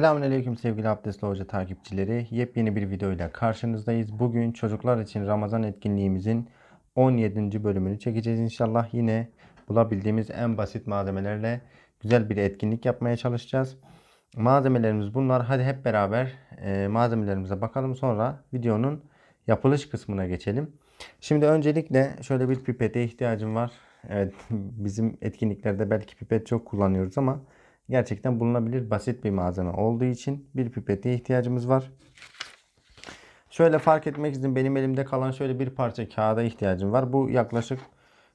Selamünaleyküm sevgili Abdestli Hoca takipçileri. Yepyeni bir video ile karşınızdayız. Bugün çocuklar için Ramazan etkinliğimizin 17. bölümünü çekeceğiz inşallah. Yine bulabildiğimiz en basit malzemelerle güzel bir etkinlik yapmaya çalışacağız. Malzemelerimiz bunlar. Hadi hep beraber e, malzemelerimize bakalım. Sonra videonun yapılış kısmına geçelim. Şimdi öncelikle şöyle bir pipete ihtiyacım var. Evet bizim etkinliklerde belki pipet çok kullanıyoruz ama gerçekten bulunabilir basit bir malzeme olduğu için bir pipete ihtiyacımız var. Şöyle fark etmek için benim elimde kalan şöyle bir parça kağıda ihtiyacım var. Bu yaklaşık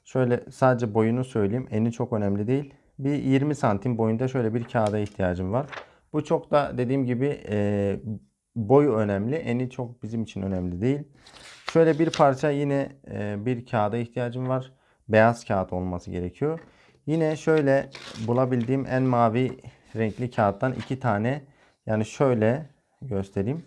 şöyle sadece boyunu söyleyeyim. Eni çok önemli değil. Bir 20 santim boyunda şöyle bir kağıda ihtiyacım var. Bu çok da dediğim gibi e, boyu önemli. Eni çok bizim için önemli değil. Şöyle bir parça yine e, bir kağıda ihtiyacım var. Beyaz kağıt olması gerekiyor. Yine şöyle bulabildiğim en mavi renkli kağıttan iki tane yani şöyle göstereyim.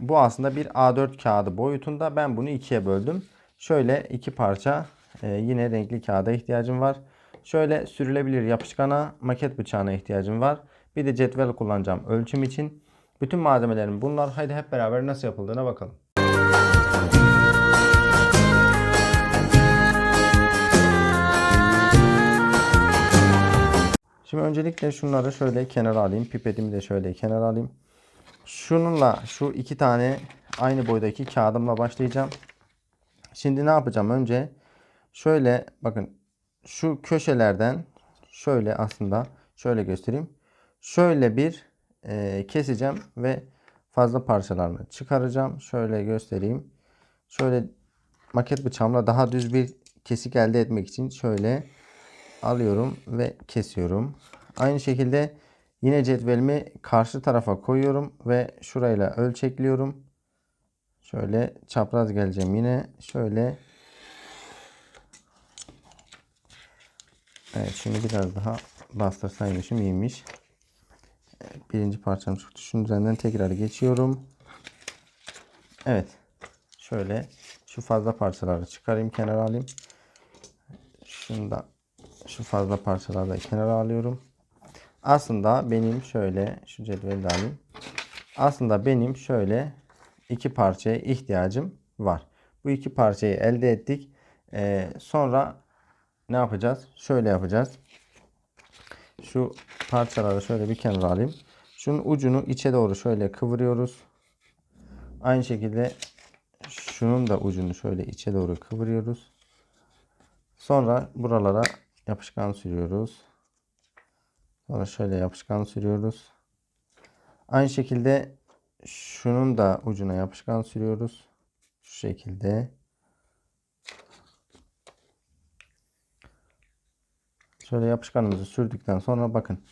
Bu aslında bir A4 kağıdı boyutunda. Ben bunu ikiye böldüm. Şöyle iki parça e, yine renkli kağıda ihtiyacım var. Şöyle sürülebilir yapışkana, maket bıçağına ihtiyacım var. Bir de cetvel kullanacağım ölçüm için. Bütün malzemelerim bunlar. Haydi hep beraber nasıl yapıldığına bakalım. Şimdi öncelikle şunları şöyle kenara alayım. Pipetimi de şöyle kenara alayım. Şununla şu iki tane aynı boydaki kağıdımla başlayacağım. Şimdi ne yapacağım? Önce şöyle bakın şu köşelerden şöyle aslında şöyle göstereyim. Şöyle bir e, keseceğim ve fazla parçalarını çıkaracağım. Şöyle göstereyim. Şöyle maket bıçağımla daha düz bir kesik elde etmek için şöyle alıyorum ve kesiyorum. Aynı şekilde yine cetvelimi karşı tarafa koyuyorum ve şurayla ölçekliyorum. Şöyle çapraz geleceğim yine şöyle. Evet şimdi biraz daha bastırsaymışım iyiymiş. Birinci parçam çıktı. Şunun üzerinden tekrar geçiyorum. Evet. Şöyle şu fazla parçaları çıkarayım kenara alayım. Şunu da şu fazla parçaları kenara alıyorum. Aslında benim şöyle şu cetveli de alayım. Aslında benim şöyle iki parçaya ihtiyacım var. Bu iki parçayı elde ettik. Ee, sonra ne yapacağız? Şöyle yapacağız. Şu parçaları şöyle bir kenara alayım. Şunun ucunu içe doğru şöyle kıvırıyoruz. Aynı şekilde şunun da ucunu şöyle içe doğru kıvırıyoruz. Sonra buralara yapışkan sürüyoruz. Sonra şöyle yapışkan sürüyoruz. Aynı şekilde şunun da ucuna yapışkan sürüyoruz. Şu şekilde. Şöyle yapışkanımızı sürdükten sonra bakın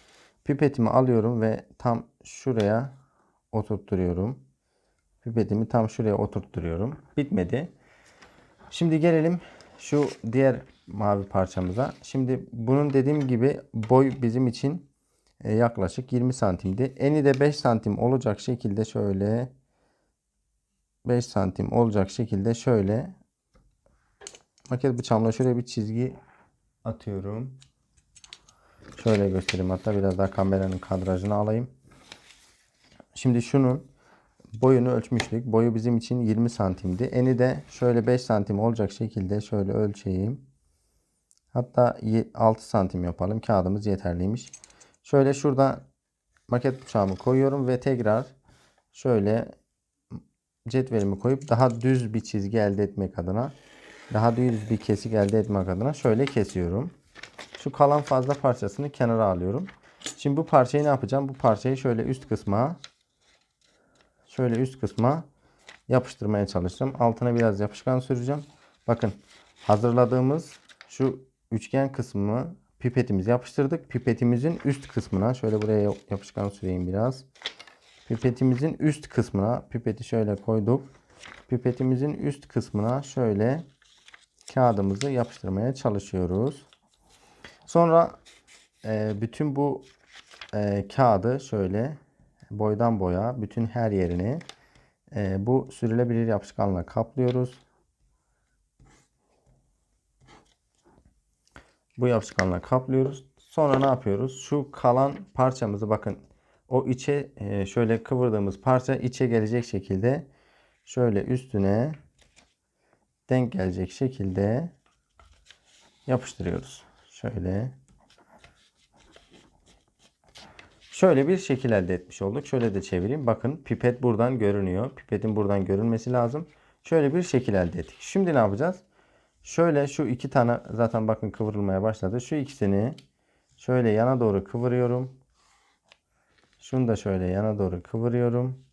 pipetimi alıyorum ve tam şuraya oturtturuyorum. Pipetimi tam şuraya oturtturuyorum. Bitmedi. Şimdi gelelim şu diğer mavi parçamıza. Şimdi bunun dediğim gibi boy bizim için e, yaklaşık 20 santimdi. Eni de 5 santim olacak şekilde şöyle 5 santim olacak şekilde şöyle maket bıçağımla şöyle bir çizgi atıyorum. Şöyle göstereyim hatta biraz daha kameranın kadrajını alayım. Şimdi şunun boyunu ölçmüştük. Boyu bizim için 20 santimdi. Eni de şöyle 5 santim olacak şekilde şöyle ölçeyim. Hatta 6 santim yapalım. Kağıdımız yeterliymiş. Şöyle şurada maket bıçağımı koyuyorum ve tekrar şöyle cetvelimi koyup daha düz bir çizgi elde etmek adına daha düz bir kesik elde etmek adına şöyle kesiyorum. Şu kalan fazla parçasını kenara alıyorum. Şimdi bu parçayı ne yapacağım? Bu parçayı şöyle üst kısma şöyle üst kısma yapıştırmaya çalışacağım. Altına biraz yapışkan süreceğim. Bakın hazırladığımız şu üçgen kısmı pipetimizi yapıştırdık. Pipetimizin üst kısmına şöyle buraya yapışkan süreyim biraz. Pipetimizin üst kısmına pipeti şöyle koyduk. Pipetimizin üst kısmına şöyle kağıdımızı yapıştırmaya çalışıyoruz. Sonra e, bütün bu e, kağıdı şöyle boydan boya bütün her yerini e, bu sürülebilir yapışkanla kaplıyoruz. Bu yapışkanla kaplıyoruz. Sonra ne yapıyoruz? Şu kalan parçamızı bakın o içe e, şöyle kıvırdığımız parça içe gelecek şekilde şöyle üstüne denk gelecek şekilde yapıştırıyoruz. Şöyle. Şöyle bir şekil elde etmiş olduk. Şöyle de çevireyim. Bakın pipet buradan görünüyor. Pipetin buradan görünmesi lazım. Şöyle bir şekil elde ettik. Şimdi ne yapacağız? Şöyle şu iki tane zaten bakın kıvrılmaya başladı. Şu ikisini şöyle yana doğru kıvırıyorum. Şunu da şöyle yana doğru kıvırıyorum.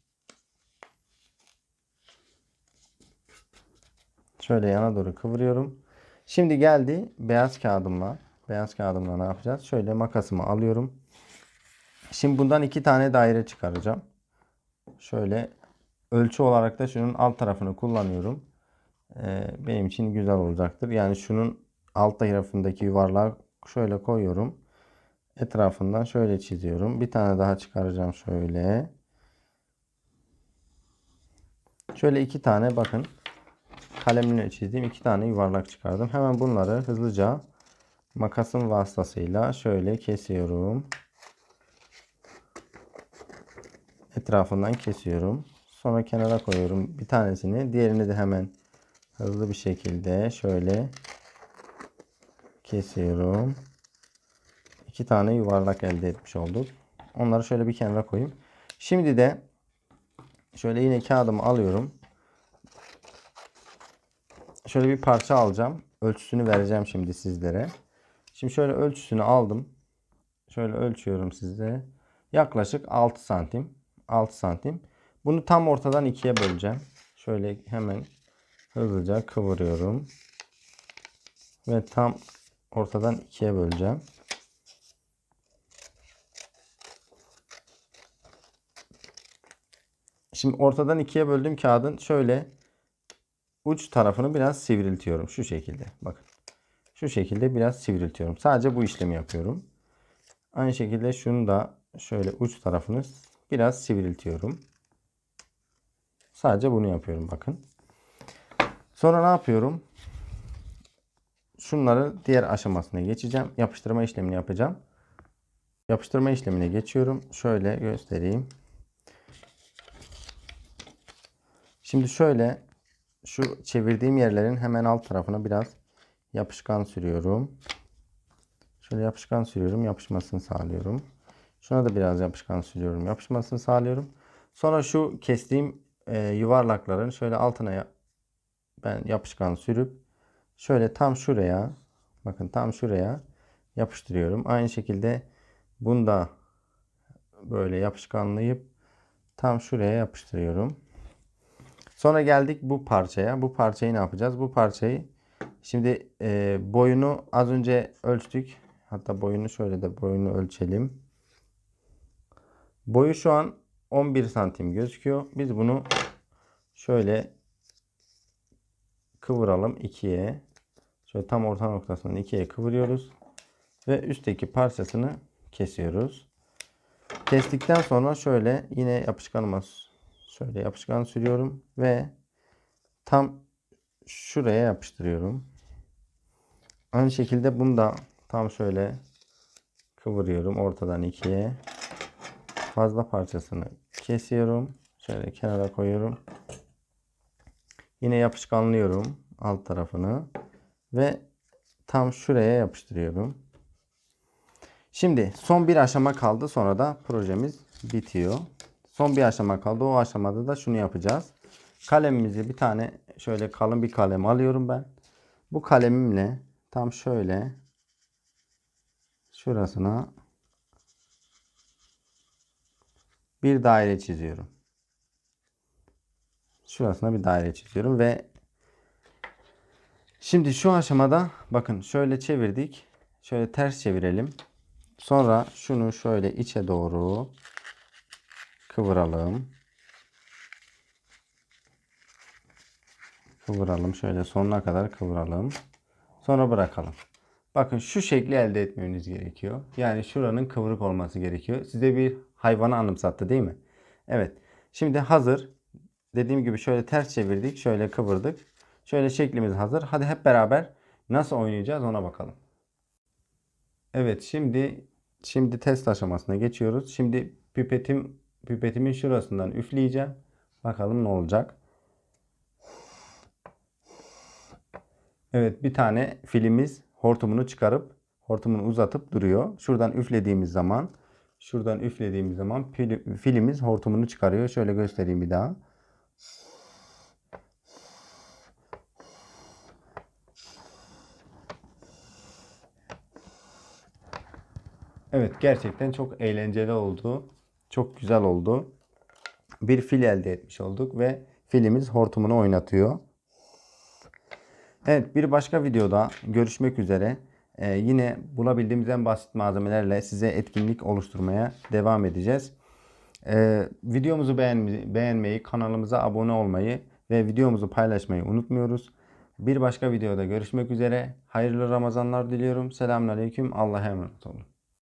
Şöyle yana doğru kıvırıyorum. Şimdi geldi beyaz kağıdımla. Beyaz kağıdımla ne yapacağız? Şöyle makasımı alıyorum. Şimdi bundan iki tane daire çıkaracağım. Şöyle ölçü olarak da şunun alt tarafını kullanıyorum. Ee, benim için güzel olacaktır. Yani şunun alt tarafındaki yuvarlağı şöyle koyuyorum. Etrafından şöyle çiziyorum. Bir tane daha çıkaracağım şöyle. Şöyle iki tane bakın kalemle çizdiğim iki tane yuvarlak çıkardım. Hemen bunları hızlıca makasın vasıtasıyla şöyle kesiyorum. Etrafından kesiyorum. Sonra kenara koyuyorum bir tanesini. Diğerini de hemen hızlı bir şekilde şöyle kesiyorum. İki tane yuvarlak elde etmiş olduk. Onları şöyle bir kenara koyayım. Şimdi de şöyle yine kağıdımı alıyorum. Şöyle bir parça alacağım. Ölçüsünü vereceğim şimdi sizlere. Şimdi şöyle ölçüsünü aldım. Şöyle ölçüyorum size. Yaklaşık 6 santim. 6 santim. Bunu tam ortadan ikiye böleceğim. Şöyle hemen hızlıca kıvırıyorum. Ve tam ortadan ikiye böleceğim. Şimdi ortadan ikiye böldüğüm kağıdın şöyle uç tarafını biraz sivriltiyorum. Şu şekilde. Bakın. Şu şekilde biraz sivriltiyorum. Sadece bu işlemi yapıyorum. Aynı şekilde şunu da şöyle uç tarafını biraz sivriltiyorum. Sadece bunu yapıyorum bakın. Sonra ne yapıyorum? Şunları diğer aşamasına geçeceğim. Yapıştırma işlemini yapacağım. Yapıştırma işlemine geçiyorum. Şöyle göstereyim. Şimdi şöyle şu çevirdiğim yerlerin hemen alt tarafına biraz yapışkan sürüyorum. Şöyle yapışkan sürüyorum. Yapışmasını sağlıyorum. Şuna da biraz yapışkan sürüyorum. Yapışmasını sağlıyorum. Sonra şu kestiğim e, yuvarlakların şöyle altına ben yapışkan sürüp şöyle tam şuraya bakın tam şuraya yapıştırıyorum. Aynı şekilde bunu da böyle yapışkanlayıp tam şuraya yapıştırıyorum. Sonra geldik bu parçaya. Bu parçayı ne yapacağız? Bu parçayı şimdi e, boyunu az önce ölçtük. Hatta boyunu şöyle de boyunu ölçelim. Boyu şu an 11 santim gözüküyor. Biz bunu şöyle kıvıralım ikiye. Şöyle tam orta noktasından ikiye kıvırıyoruz. Ve üstteki parçasını kesiyoruz. Kestikten sonra şöyle yine yapışkanıma şöyle yapışkan sürüyorum ve tam şuraya yapıştırıyorum. Aynı şekilde bunu da tam şöyle kıvırıyorum ortadan ikiye. Fazla parçasını kesiyorum. Şöyle kenara koyuyorum. Yine yapışkanlıyorum alt tarafını ve tam şuraya yapıştırıyorum. Şimdi son bir aşama kaldı sonra da projemiz bitiyor. Son bir aşama kaldı. O aşamada da şunu yapacağız. Kalemimizi bir tane şöyle kalın bir kalem alıyorum ben. Bu kalemimle tam şöyle şurasına bir daire çiziyorum. Şurasına bir daire çiziyorum ve şimdi şu aşamada bakın şöyle çevirdik. Şöyle ters çevirelim. Sonra şunu şöyle içe doğru kıvıralım. Kıvıralım. Şöyle sonuna kadar kıvıralım. Sonra bırakalım. Bakın şu şekli elde etmeniz gerekiyor. Yani şuranın kıvrık olması gerekiyor. Size bir hayvanı anımsattı değil mi? Evet. Şimdi hazır. Dediğim gibi şöyle ters çevirdik. Şöyle kıvırdık. Şöyle şeklimiz hazır. Hadi hep beraber nasıl oynayacağız ona bakalım. Evet şimdi şimdi test aşamasına geçiyoruz. Şimdi pipetim pipetimin şurasından üfleyeceğim. Bakalım ne olacak. Evet bir tane filimiz hortumunu çıkarıp hortumunu uzatıp duruyor. Şuradan üflediğimiz zaman şuradan üflediğimiz zaman filimiz hortumunu çıkarıyor. Şöyle göstereyim bir daha. Evet gerçekten çok eğlenceli oldu. Çok güzel oldu. Bir fil elde etmiş olduk ve filimiz hortumunu oynatıyor. Evet bir başka videoda görüşmek üzere. Ee, yine bulabildiğimiz en basit malzemelerle size etkinlik oluşturmaya devam edeceğiz. Ee, videomuzu beğenmeyi, kanalımıza abone olmayı ve videomuzu paylaşmayı unutmuyoruz. Bir başka videoda görüşmek üzere. Hayırlı Ramazanlar diliyorum. Selamünaleyküm. Allah'a emanet olun.